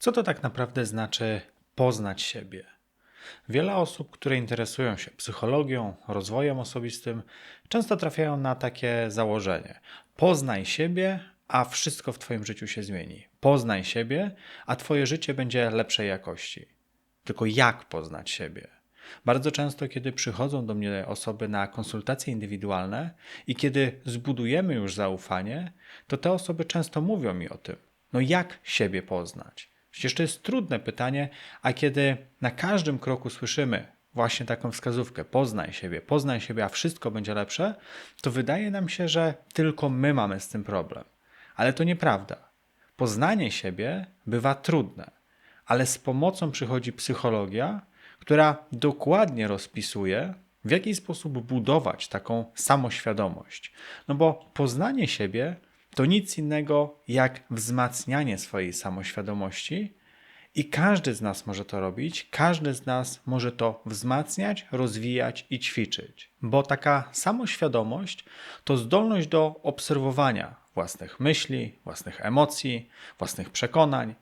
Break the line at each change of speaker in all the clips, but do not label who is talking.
Co to tak naprawdę znaczy poznać siebie? Wiele osób, które interesują się psychologią, rozwojem osobistym, często trafiają na takie założenie: poznaj siebie, a wszystko w Twoim życiu się zmieni. Poznaj siebie, a Twoje życie będzie lepszej jakości. Tylko jak poznać siebie? Bardzo często, kiedy przychodzą do mnie osoby na konsultacje indywidualne i kiedy zbudujemy już zaufanie, to te osoby często mówią mi o tym. No jak siebie poznać? Przecież to jest trudne pytanie, a kiedy na każdym kroku słyszymy właśnie taką wskazówkę: poznaj siebie, poznaj siebie, a wszystko będzie lepsze, to wydaje nam się, że tylko my mamy z tym problem. Ale to nieprawda. Poznanie siebie bywa trudne, ale z pomocą przychodzi psychologia, która dokładnie rozpisuje, w jaki sposób budować taką samoświadomość. No bo poznanie siebie to nic innego jak wzmacnianie swojej samoświadomości i każdy z nas może to robić, każdy z nas może to wzmacniać, rozwijać i ćwiczyć. Bo taka samoświadomość to zdolność do obserwowania własnych myśli, własnych emocji, własnych przekonań,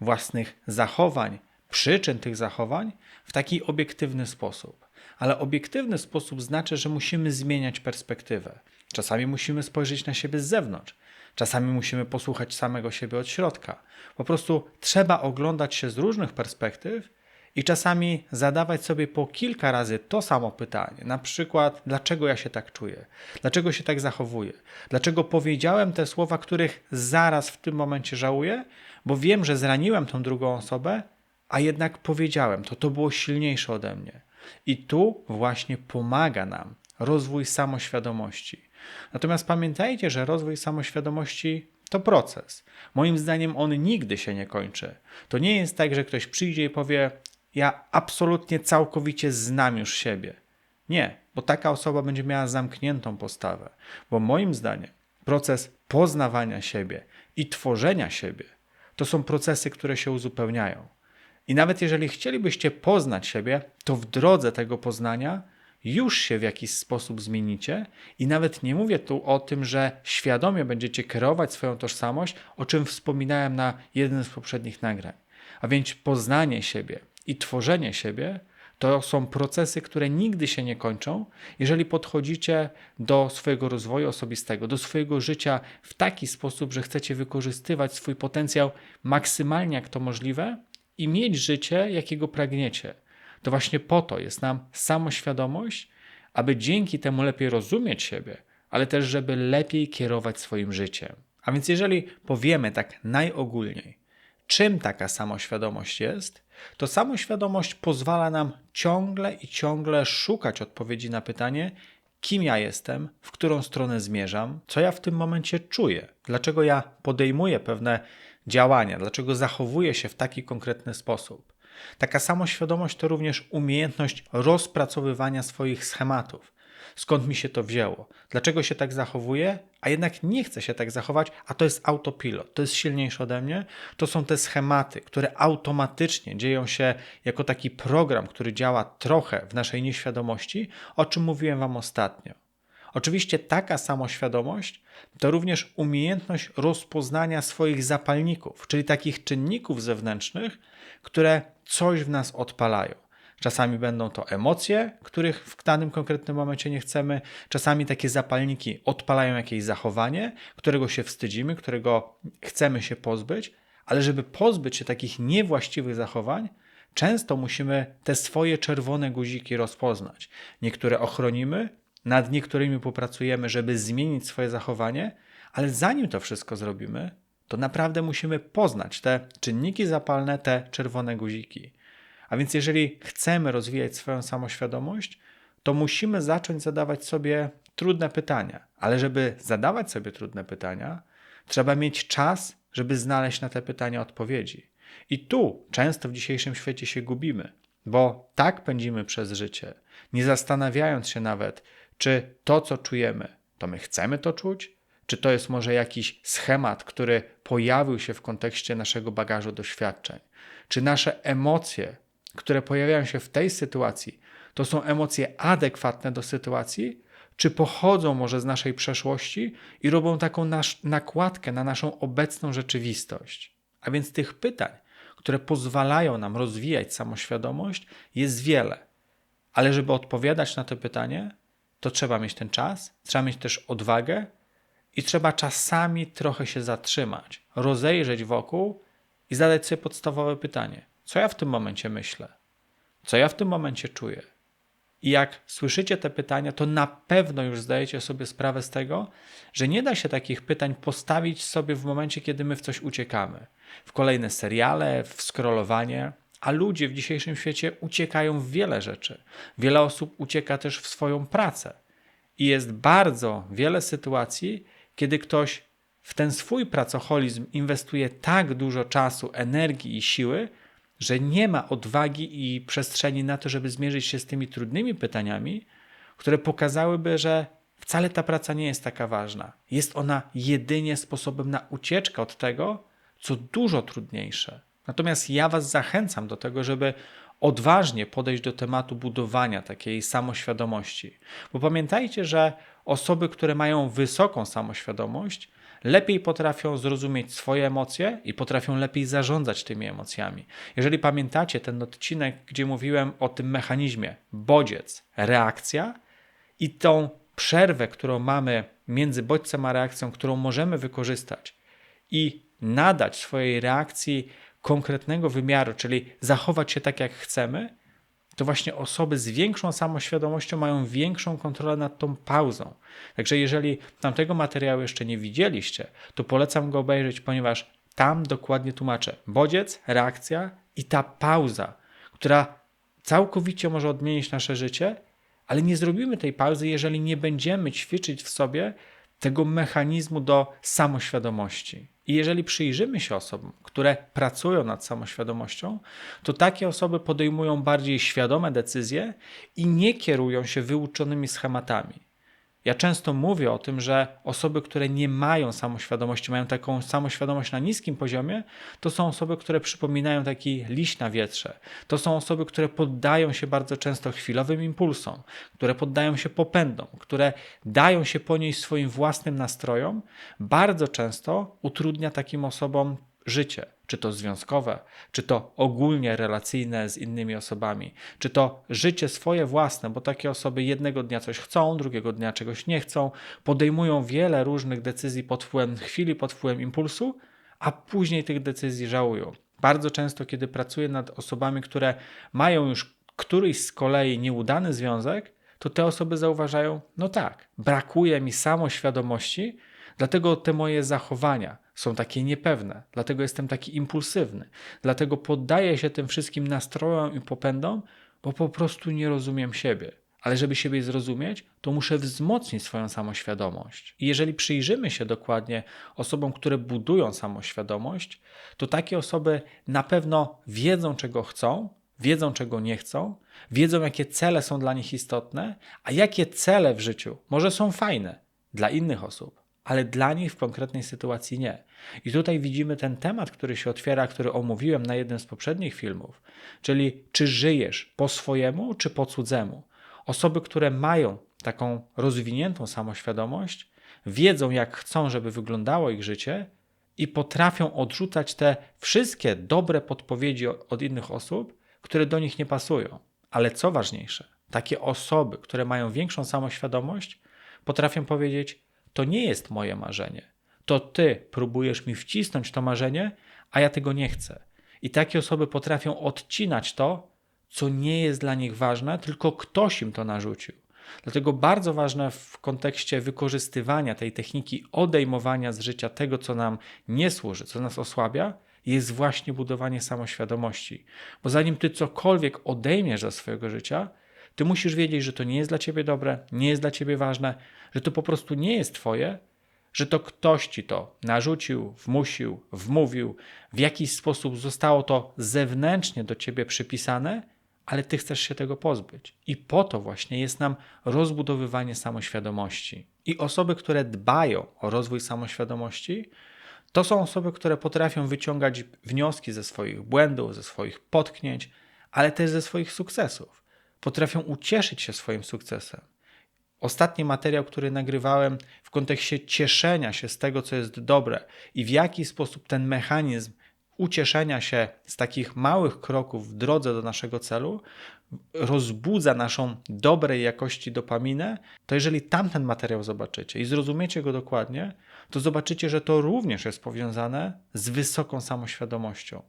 własnych zachowań, przyczyn tych zachowań w taki obiektywny sposób. Ale obiektywny sposób znaczy, że musimy zmieniać perspektywę. Czasami musimy spojrzeć na siebie z zewnątrz, czasami musimy posłuchać samego siebie od środka. Po prostu trzeba oglądać się z różnych perspektyw i czasami zadawać sobie po kilka razy to samo pytanie. Na przykład, dlaczego ja się tak czuję? Dlaczego się tak zachowuję? Dlaczego powiedziałem te słowa, których zaraz w tym momencie żałuję? Bo wiem, że zraniłem tą drugą osobę, a jednak powiedziałem to, to było silniejsze ode mnie. I tu właśnie pomaga nam rozwój samoświadomości. Natomiast pamiętajcie, że rozwój samoświadomości to proces. Moim zdaniem on nigdy się nie kończy. To nie jest tak, że ktoś przyjdzie i powie: Ja absolutnie całkowicie znam już siebie. Nie, bo taka osoba będzie miała zamkniętą postawę. Bo moim zdaniem proces poznawania siebie i tworzenia siebie to są procesy, które się uzupełniają. I nawet jeżeli chcielibyście poznać siebie, to w drodze tego poznania już się w jakiś sposób zmienicie i nawet nie mówię tu o tym, że świadomie będziecie kierować swoją tożsamość, o czym wspominałem na jednym z poprzednich nagrań. A więc poznanie siebie i tworzenie siebie to są procesy, które nigdy się nie kończą, jeżeli podchodzicie do swojego rozwoju osobistego, do swojego życia w taki sposób, że chcecie wykorzystywać swój potencjał maksymalnie jak to możliwe i mieć życie, jakiego pragniecie. To właśnie po to jest nam samoświadomość, aby dzięki temu lepiej rozumieć siebie, ale też, żeby lepiej kierować swoim życiem. A więc, jeżeli powiemy tak najogólniej, czym taka samoświadomość jest, to samoświadomość pozwala nam ciągle i ciągle szukać odpowiedzi na pytanie, kim ja jestem, w którą stronę zmierzam, co ja w tym momencie czuję, dlaczego ja podejmuję pewne działania, dlaczego zachowuję się w taki konkretny sposób. Taka samoświadomość to również umiejętność rozpracowywania swoich schematów. Skąd mi się to wzięło? Dlaczego się tak zachowuję, a jednak nie chcę się tak zachować, a to jest autopilot, to jest silniejsze ode mnie? To są te schematy, które automatycznie dzieją się jako taki program, który działa trochę w naszej nieświadomości, o czym mówiłem Wam ostatnio. Oczywiście taka samoświadomość to również umiejętność rozpoznania swoich zapalników, czyli takich czynników zewnętrznych, które coś w nas odpalają. Czasami będą to emocje, których w danym konkretnym momencie nie chcemy. Czasami takie zapalniki odpalają jakieś zachowanie, którego się wstydzimy, którego chcemy się pozbyć, ale żeby pozbyć się takich niewłaściwych zachowań, często musimy te swoje czerwone guziki rozpoznać. Niektóre ochronimy, nad niektórymi popracujemy, żeby zmienić swoje zachowanie, ale zanim to wszystko zrobimy, to naprawdę musimy poznać te czynniki zapalne, te czerwone guziki. A więc jeżeli chcemy rozwijać swoją samoświadomość, to musimy zacząć zadawać sobie trudne pytania. Ale żeby zadawać sobie trudne pytania, trzeba mieć czas, żeby znaleźć na te pytania odpowiedzi. I tu często w dzisiejszym świecie się gubimy, bo tak pędzimy przez życie, nie zastanawiając się nawet, czy to, co czujemy, to my chcemy to czuć, czy to jest może jakiś schemat, który pojawił się w kontekście naszego bagażu doświadczeń? Czy nasze emocje, które pojawiają się w tej sytuacji, to są emocje adekwatne do sytuacji, czy pochodzą może z naszej przeszłości i robią taką nasz, nakładkę na naszą obecną rzeczywistość? A więc tych pytań, które pozwalają nam rozwijać samoświadomość, jest wiele. Ale żeby odpowiadać na to pytanie, to trzeba mieć ten czas, trzeba mieć też odwagę i trzeba czasami trochę się zatrzymać, rozejrzeć wokół i zadać sobie podstawowe pytanie: co ja w tym momencie myślę? Co ja w tym momencie czuję? I jak słyszycie te pytania, to na pewno już zdajecie sobie sprawę z tego, że nie da się takich pytań postawić sobie w momencie, kiedy my w coś uciekamy. W kolejne seriale, w scrollowanie, a ludzie w dzisiejszym świecie uciekają w wiele rzeczy. Wiele osób ucieka też w swoją pracę. I jest bardzo wiele sytuacji, kiedy ktoś w ten swój pracoholizm inwestuje tak dużo czasu, energii i siły, że nie ma odwagi i przestrzeni na to, żeby zmierzyć się z tymi trudnymi pytaniami, które pokazałyby, że wcale ta praca nie jest taka ważna. Jest ona jedynie sposobem na ucieczkę od tego, co dużo trudniejsze. Natomiast ja Was zachęcam do tego, żeby odważnie podejść do tematu budowania takiej samoświadomości. Bo pamiętajcie, że osoby, które mają wysoką samoświadomość, lepiej potrafią zrozumieć swoje emocje i potrafią lepiej zarządzać tymi emocjami. Jeżeli pamiętacie ten odcinek, gdzie mówiłem o tym mechanizmie bodziec, reakcja i tą przerwę, którą mamy między bodźcem a reakcją, którą możemy wykorzystać i nadać swojej reakcji konkretnego wymiaru, czyli zachować się tak, jak chcemy, to właśnie osoby z większą samoświadomością mają większą kontrolę nad tą pauzą. Także jeżeli tamtego materiału jeszcze nie widzieliście, to polecam go obejrzeć, ponieważ tam dokładnie tłumaczę bodziec, reakcja i ta pauza, która całkowicie może odmienić nasze życie, ale nie zrobimy tej pauzy, jeżeli nie będziemy ćwiczyć w sobie tego mechanizmu do samoświadomości. I jeżeli przyjrzymy się osobom, które pracują nad samoświadomością, to takie osoby podejmują bardziej świadome decyzje i nie kierują się wyuczonymi schematami. Ja często mówię o tym, że osoby, które nie mają samoświadomości, mają taką samoświadomość na niskim poziomie, to są osoby, które przypominają taki liść na wietrze. To są osoby, które poddają się bardzo często chwilowym impulsom, które poddają się popędom, które dają się po niej swoim własnym nastrojom. Bardzo często utrudnia takim osobom życie, czy to związkowe, czy to ogólnie relacyjne z innymi osobami, czy to życie swoje własne, bo takie osoby jednego dnia coś chcą, drugiego dnia czegoś nie chcą, podejmują wiele różnych decyzji pod wpływem chwili, pod wpływem impulsu, a później tych decyzji żałują. Bardzo często, kiedy pracuję nad osobami, które mają już któryś z kolei nieudany związek, to te osoby zauważają, no tak, brakuje mi samoświadomości, dlatego te moje zachowania, są takie niepewne, dlatego jestem taki impulsywny, dlatego poddaję się tym wszystkim nastrojom i popędom, bo po prostu nie rozumiem siebie. Ale żeby siebie zrozumieć, to muszę wzmocnić swoją samoświadomość. I jeżeli przyjrzymy się dokładnie osobom, które budują samoświadomość, to takie osoby na pewno wiedzą, czego chcą, wiedzą, czego nie chcą, wiedzą, jakie cele są dla nich istotne, a jakie cele w życiu może są fajne dla innych osób, ale dla nich w konkretnej sytuacji nie. I tutaj widzimy ten temat, który się otwiera, który omówiłem na jednym z poprzednich filmów, czyli czy żyjesz po swojemu, czy po cudzemu. Osoby, które mają taką rozwiniętą samoświadomość, wiedzą, jak chcą, żeby wyglądało ich życie i potrafią odrzucać te wszystkie dobre podpowiedzi od innych osób, które do nich nie pasują. Ale co ważniejsze, takie osoby, które mają większą samoświadomość, potrafią powiedzieć: to nie jest moje marzenie. To ty próbujesz mi wcisnąć to marzenie, a ja tego nie chcę. I takie osoby potrafią odcinać to, co nie jest dla nich ważne, tylko ktoś im to narzucił. Dlatego bardzo ważne w kontekście wykorzystywania tej techniki odejmowania z życia tego, co nam nie służy, co nas osłabia, jest właśnie budowanie samoświadomości. Bo zanim ty cokolwiek odejmiesz ze swojego życia, ty musisz wiedzieć, że to nie jest dla ciebie dobre, nie jest dla ciebie ważne, że to po prostu nie jest twoje, że to ktoś ci to narzucił, wmusił, wmówił, w jakiś sposób zostało to zewnętrznie do ciebie przypisane, ale ty chcesz się tego pozbyć. I po to właśnie jest nam rozbudowywanie samoświadomości. I osoby, które dbają o rozwój samoświadomości, to są osoby, które potrafią wyciągać wnioski ze swoich błędów, ze swoich potknięć, ale też ze swoich sukcesów. Potrafią ucieszyć się swoim sukcesem ostatni materiał, który nagrywałem w kontekście cieszenia się z tego, co jest dobre i w jaki sposób ten mechanizm ucieszenia się z takich małych kroków w drodze do naszego celu, rozbudza naszą dobrej jakości dopaminę, to jeżeli tamten materiał zobaczycie i zrozumiecie go dokładnie, to zobaczycie, że to również jest powiązane z wysoką samoświadomością.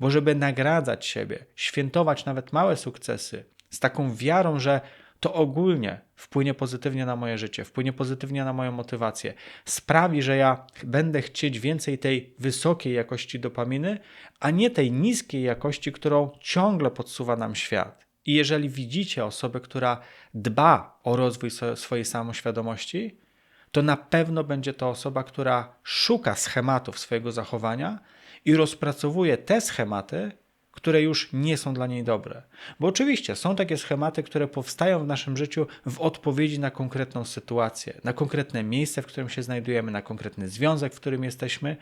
Bo żeby nagradzać siebie, świętować nawet małe sukcesy, z taką wiarą, że to ogólnie wpłynie pozytywnie na moje życie, wpłynie pozytywnie na moją motywację, sprawi, że ja będę chcieć więcej tej wysokiej jakości dopaminy, a nie tej niskiej jakości, którą ciągle podsuwa nam świat. I jeżeli widzicie osobę, która dba o rozwój swojej samoświadomości, to na pewno będzie to osoba, która szuka schematów swojego zachowania i rozpracowuje te schematy, które już nie są dla niej dobre. Bo oczywiście są takie schematy, które powstają w naszym życiu w odpowiedzi na konkretną sytuację, na konkretne miejsce, w którym się znajdujemy, na konkretny związek, w którym jesteśmy.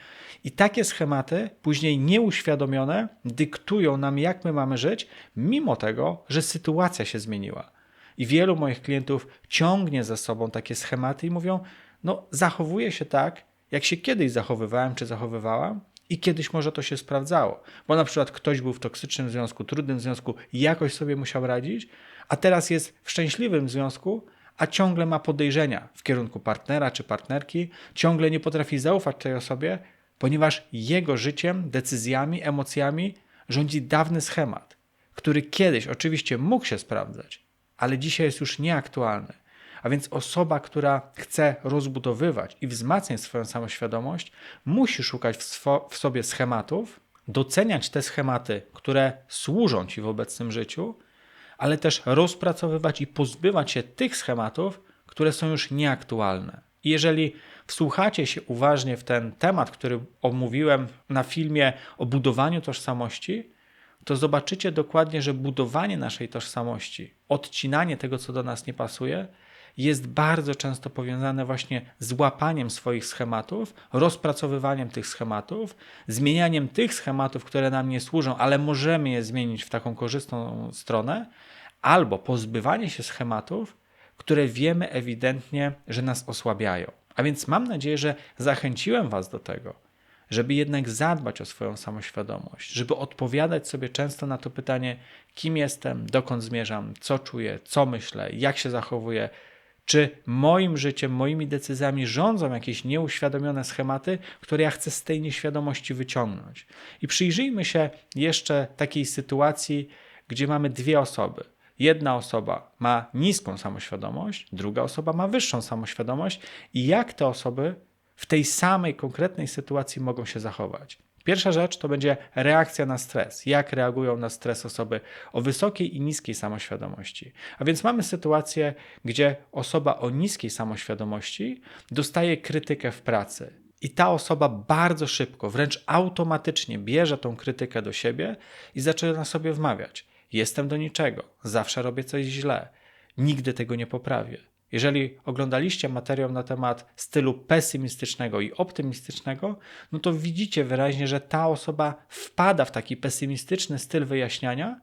I takie schematy, później nieuświadomione, dyktują nam, jak my mamy żyć, mimo tego, że sytuacja się zmieniła. I wielu moich klientów ciągnie za sobą takie schematy i mówią: No, zachowuję się tak, jak się kiedyś zachowywałem czy zachowywałam, i kiedyś może to się sprawdzało, bo na przykład ktoś był w toksycznym związku, trudnym związku jakoś sobie musiał radzić, a teraz jest w szczęśliwym związku, a ciągle ma podejrzenia w kierunku partnera czy partnerki, ciągle nie potrafi zaufać tej osobie, ponieważ jego życiem, decyzjami, emocjami rządzi dawny schemat, który kiedyś oczywiście mógł się sprawdzać, ale dzisiaj jest już nieaktualny. A więc osoba, która chce rozbudowywać i wzmacniać swoją samoświadomość, musi szukać w, w sobie schematów, doceniać te schematy, które służą ci w obecnym życiu, ale też rozpracowywać i pozbywać się tych schematów, które są już nieaktualne. I jeżeli wsłuchacie się uważnie w ten temat, który omówiłem na filmie o budowaniu tożsamości, to zobaczycie dokładnie, że budowanie naszej tożsamości, odcinanie tego, co do nas nie pasuje, jest bardzo często powiązane właśnie z łapaniem swoich schematów, rozpracowywaniem tych schematów, zmienianiem tych schematów, które nam nie służą, ale możemy je zmienić w taką korzystną stronę, albo pozbywanie się schematów, które wiemy ewidentnie, że nas osłabiają. A więc mam nadzieję, że zachęciłem Was do tego, żeby jednak zadbać o swoją samoświadomość, żeby odpowiadać sobie często na to pytanie, kim jestem, dokąd zmierzam, co czuję, co myślę, jak się zachowuję, czy moim życiem, moimi decyzjami rządzą jakieś nieuświadomione schematy, które ja chcę z tej nieświadomości wyciągnąć? I przyjrzyjmy się jeszcze takiej sytuacji, gdzie mamy dwie osoby. Jedna osoba ma niską samoświadomość, druga osoba ma wyższą samoświadomość, i jak te osoby w tej samej konkretnej sytuacji mogą się zachować. Pierwsza rzecz to będzie reakcja na stres. Jak reagują na stres osoby o wysokiej i niskiej samoświadomości. A więc mamy sytuację, gdzie osoba o niskiej samoświadomości dostaje krytykę w pracy. I ta osoba bardzo szybko, wręcz automatycznie bierze tą krytykę do siebie i zaczyna sobie wmawiać: Jestem do niczego, zawsze robię coś źle, nigdy tego nie poprawię. Jeżeli oglądaliście materiał na temat stylu pesymistycznego i optymistycznego, no to widzicie wyraźnie, że ta osoba wpada w taki pesymistyczny styl wyjaśniania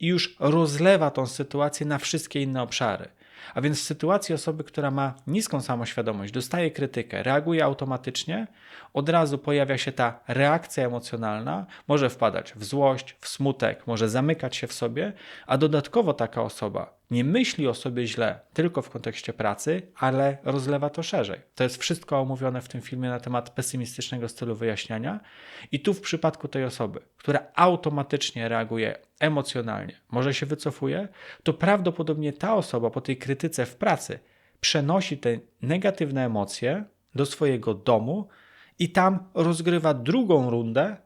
i już rozlewa tą sytuację na wszystkie inne obszary. A więc w sytuacji osoby, która ma niską samoświadomość, dostaje krytykę, reaguje automatycznie, od razu pojawia się ta reakcja emocjonalna, może wpadać w złość, w smutek, może zamykać się w sobie, a dodatkowo taka osoba nie myśli o sobie źle tylko w kontekście pracy, ale rozlewa to szerzej. To jest wszystko omówione w tym filmie na temat pesymistycznego stylu wyjaśniania. I tu w przypadku tej osoby, która automatycznie reaguje emocjonalnie, może się wycofuje, to prawdopodobnie ta osoba po tej krytyce w pracy przenosi te negatywne emocje do swojego domu i tam rozgrywa drugą rundę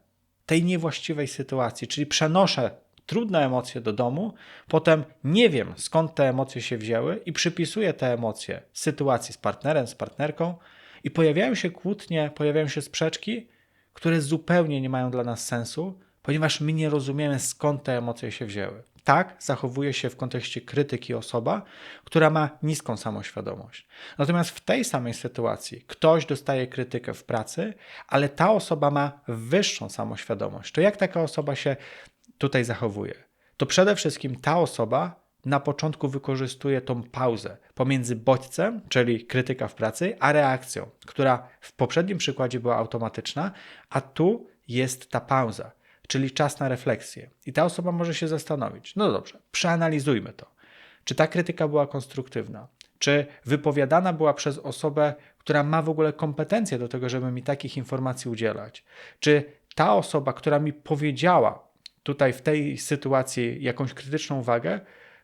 tej niewłaściwej sytuacji, czyli przenoszę trudne emocje do domu, potem nie wiem skąd te emocje się wzięły i przypisuję te emocje sytuacji z partnerem, z partnerką i pojawiają się kłótnie, pojawiają się sprzeczki, które zupełnie nie mają dla nas sensu, ponieważ my nie rozumiemy skąd te emocje się wzięły. Tak zachowuje się w kontekście krytyki osoba, która ma niską samoświadomość. Natomiast w tej samej sytuacji ktoś dostaje krytykę w pracy, ale ta osoba ma wyższą samoświadomość. To jak taka osoba się tutaj zachowuje? To przede wszystkim ta osoba na początku wykorzystuje tą pauzę pomiędzy bodźcem, czyli krytyka w pracy, a reakcją, która w poprzednim przykładzie była automatyczna, a tu jest ta pauza, czyli czas na refleksję. I ta osoba może się zastanowić: no dobrze, przeanalizujmy to. Czy ta krytyka była konstruktywna? Czy wypowiadana była przez osobę, która ma w ogóle kompetencje do tego, żeby mi takich informacji udzielać? Czy ta osoba, która mi powiedziała tutaj w tej sytuacji jakąś krytyczną uwagę,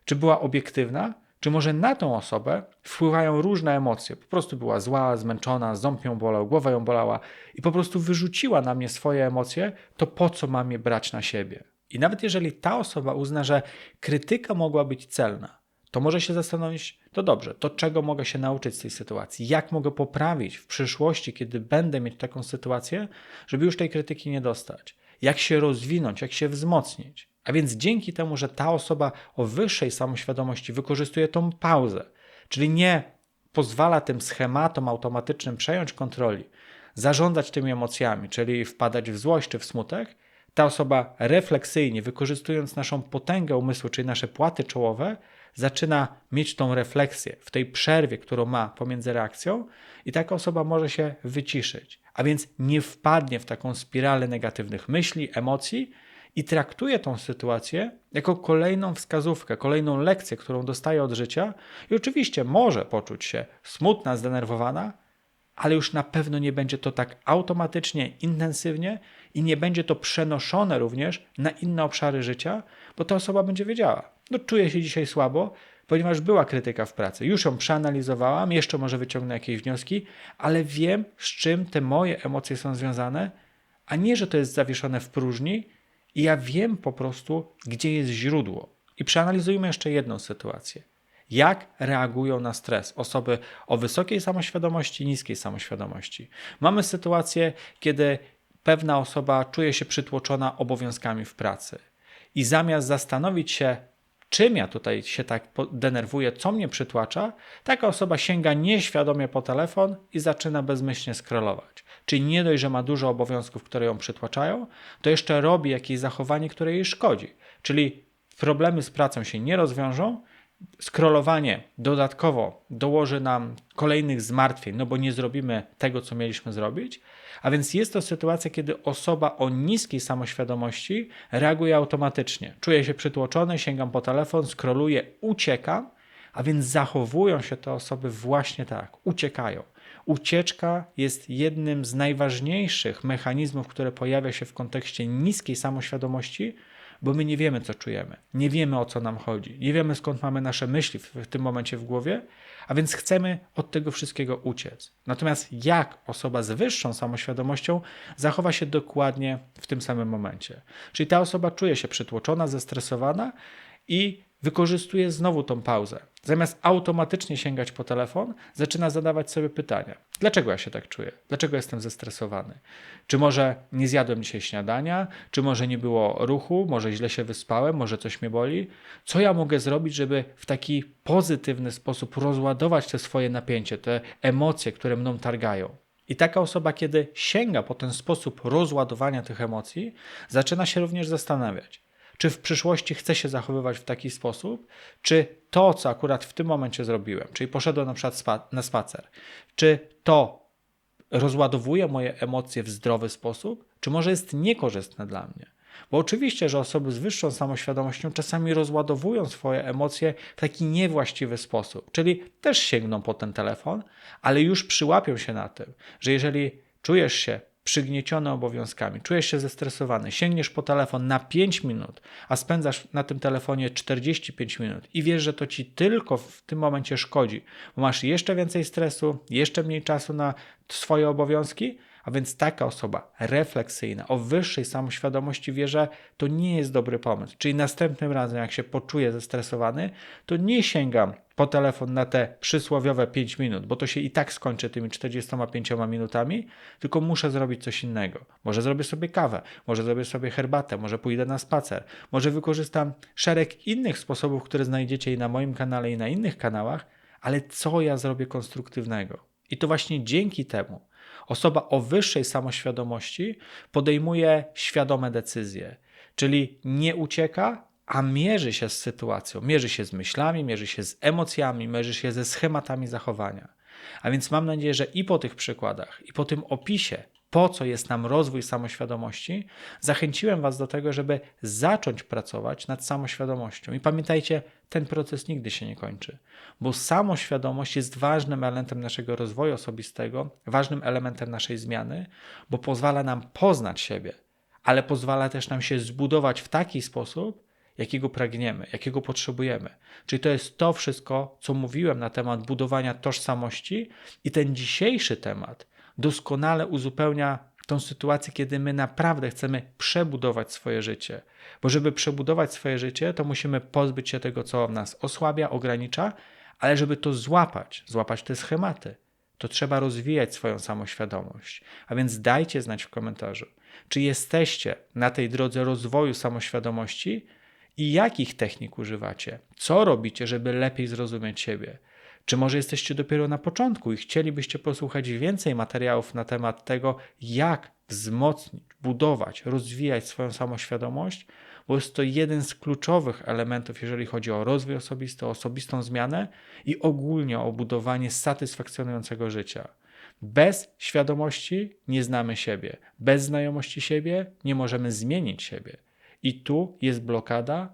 czy była obiektywna? Czy może na tą osobę wpływają różne emocje? Po prostu była zła, zmęczona, ząb ją bolał, głowa ją bolała i po prostu wyrzuciła na mnie swoje emocje, to po co mam je brać na siebie? I nawet jeżeli ta osoba uzna, że krytyka mogła być celna, to może się zastanowić, to dobrze, to czego mogę się nauczyć z tej sytuacji? Jak mogę poprawić w przyszłości, kiedy będę mieć taką sytuację, żeby już tej krytyki nie dostać? Jak się rozwinąć, jak się wzmocnić? A więc dzięki temu, że ta osoba o wyższej samoświadomości wykorzystuje tą pauzę, czyli nie pozwala tym schematom automatycznym przejąć kontroli, zarządzać tymi emocjami, czyli wpadać w złość czy w smutek, ta osoba refleksyjnie, wykorzystując naszą potęgę umysłu, czyli nasze płaty czołowe, zaczyna mieć tą refleksję w tej przerwie, którą ma pomiędzy reakcją, i taka osoba może się wyciszyć, a więc nie wpadnie w taką spiralę negatywnych myśli, emocji i traktuje tą sytuację jako kolejną wskazówkę, kolejną lekcję, którą dostaje od życia. I oczywiście może poczuć się smutna, zdenerwowana, ale już na pewno nie będzie to tak automatycznie, intensywnie i nie będzie to przenoszone również na inne obszary życia, bo ta osoba będzie wiedziała, no czuję się dzisiaj słabo, ponieważ była krytyka w pracy. Już ją przeanalizowałam, jeszcze może wyciągnę jakieś wnioski, ale wiem, z czym te moje emocje są związane, a nie, że to jest zawieszone w próżni i ja wiem po prostu, gdzie jest źródło. I przeanalizujmy jeszcze jedną sytuację. Jak reagują na stres osoby o wysokiej samoświadomości, niskiej samoświadomości? Mamy sytuację, kiedy pewna osoba czuje się przytłoczona obowiązkami w pracy. I zamiast zastanowić się, czym ja tutaj się tak denerwuję, co mnie przytłacza, taka osoba sięga nieświadomie po telefon i zaczyna bezmyślnie scrollować. Czyli nie dość, że ma dużo obowiązków, które ją przytłaczają, to jeszcze robi jakieś zachowanie, które jej szkodzi. Czyli problemy z pracą się nie rozwiążą, scrollowanie dodatkowo dołoży nam kolejnych zmartwień, no bo nie zrobimy tego, co mieliśmy zrobić. A więc jest to sytuacja, kiedy osoba o niskiej samoświadomości reaguje automatycznie. Czuje się przytłoczony, sięgam po telefon, scrolluję, uciekam, a więc zachowują się te osoby właśnie tak, uciekają. Ucieczka jest jednym z najważniejszych mechanizmów, które pojawia się w kontekście niskiej samoświadomości, bo my nie wiemy, co czujemy, nie wiemy, o co nam chodzi, nie wiemy, skąd mamy nasze myśli w, w tym momencie w głowie, a więc chcemy od tego wszystkiego uciec. Natomiast jak osoba z wyższą samoświadomością zachowa się dokładnie w tym samym momencie? Czyli ta osoba czuje się przytłoczona, zestresowana i wykorzystuje znowu tą pauzę. Zamiast automatycznie sięgać po telefon, zaczyna zadawać sobie pytania: dlaczego ja się tak czuję? Dlaczego jestem zestresowany? Czy może nie zjadłem dzisiaj śniadania? Czy może nie było ruchu? Może źle się wyspałem? Może coś mnie boli? Co ja mogę zrobić, żeby w taki pozytywny sposób rozładować te swoje napięcie, te emocje, które mną targają? I taka osoba, kiedy sięga po ten sposób rozładowania tych emocji, zaczyna się również zastanawiać, czy w przyszłości chcę się zachowywać w taki sposób, czy to, co akurat w tym momencie zrobiłem, czyli poszedłem na przykład na spacer, czy to rozładowuje moje emocje w zdrowy sposób, czy może jest niekorzystne dla mnie. Bo oczywiście, że osoby z wyższą samoświadomością czasami rozładowują swoje emocje w taki niewłaściwy sposób, czyli też sięgną po ten telefon, ale już przyłapią się na tym, że jeżeli czujesz się przygnieciony obowiązkami, czujesz się zestresowany, sięgniesz po telefon na 5 minut, a spędzasz na tym telefonie 45 minut i wiesz, że to ci tylko w tym momencie szkodzi, bo masz jeszcze więcej stresu, jeszcze mniej czasu na swoje obowiązki, a więc taka osoba refleksyjna, o wyższej samoświadomości wie, że to nie jest dobry pomysł. Czyli następnym razem, jak się poczuję zestresowany, to nie sięgam po telefon na te przysłowiowe 5 minut, bo to się i tak skończy tymi 45 minutami, tylko muszę zrobić coś innego. Może zrobię sobie kawę, może zrobię sobie herbatę, może pójdę na spacer, może wykorzystam szereg innych sposobów, które znajdziecie i na moim kanale, i na innych kanałach, ale co ja zrobię konstruktywnego? I to właśnie dzięki temu osoba o wyższej samoświadomości podejmuje świadome decyzje, czyli nie ucieka, a mierzy się z sytuacją, mierzy się z myślami, mierzy się z emocjami, mierzy się ze schematami zachowania. A więc mam nadzieję, że i po tych przykładach, i po tym opisie po co jest nam rozwój samoświadomości, zachęciłem Was do tego, żeby zacząć pracować nad samoświadomością. I pamiętajcie, ten proces nigdy się nie kończy, bo samoświadomość jest ważnym elementem naszego rozwoju osobistego, ważnym elementem naszej zmiany, bo pozwala nam poznać siebie, ale pozwala też nam się zbudować w taki sposób, jakiego pragniemy, jakiego potrzebujemy. Czyli to jest to wszystko, co mówiłem na temat budowania tożsamości, i ten dzisiejszy temat doskonale uzupełnia tą sytuację, kiedy my naprawdę chcemy przebudować swoje życie. Bo żeby przebudować swoje życie, to musimy pozbyć się tego, co nas osłabia, ogranicza, ale żeby to złapać, złapać te schematy, to trzeba rozwijać swoją samoświadomość. A więc dajcie znać w komentarzu, czy jesteście na tej drodze rozwoju samoświadomości i jakich technik używacie, co robicie, żeby lepiej zrozumieć siebie. Czy może jesteście dopiero na początku i chcielibyście posłuchać więcej materiałów na temat tego, jak wzmocnić, budować, rozwijać swoją samoświadomość, bo jest to jeden z kluczowych elementów, jeżeli chodzi o rozwój osobisty, o osobistą zmianę i ogólnie o budowanie satysfakcjonującego życia. Bez świadomości nie znamy siebie, bez znajomości siebie nie możemy zmienić siebie. I tu jest blokada,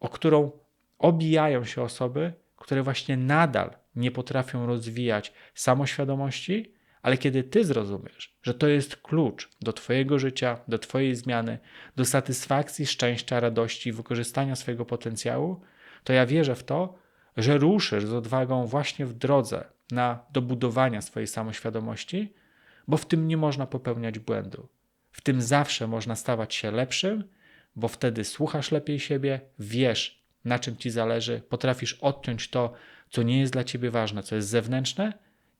o którą obijają się osoby, które właśnie nadal nie potrafią rozwijać samoświadomości, ale kiedy ty zrozumiesz, że to jest klucz do twojego życia, do twojej zmiany, do satysfakcji, szczęścia, radości wykorzystania swojego potencjału, to ja wierzę w to, że ruszysz z odwagą właśnie w drodze na dobudowania swojej samoświadomości, bo w tym nie można popełniać błędu. W tym zawsze można stawać się lepszym, bo wtedy słuchasz lepiej siebie, wiesz, na czym ci zależy, potrafisz odciąć to, co nie jest dla ciebie ważne, co jest zewnętrzne,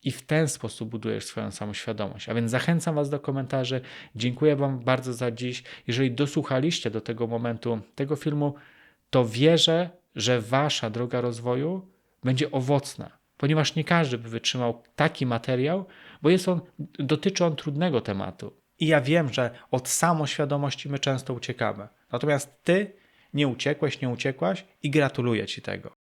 i w ten sposób budujesz swoją samoświadomość. A więc zachęcam Was do komentarzy. Dziękuję Wam bardzo za dziś. Jeżeli dosłuchaliście do tego momentu tego filmu, to wierzę, że Wasza droga rozwoju będzie owocna, ponieważ nie każdy by wytrzymał taki materiał, bo jest on, dotyczy on trudnego tematu. I ja wiem, że od samoświadomości my często uciekamy. Natomiast Ty nie uciekłeś, nie uciekłaś i gratuluję Ci tego.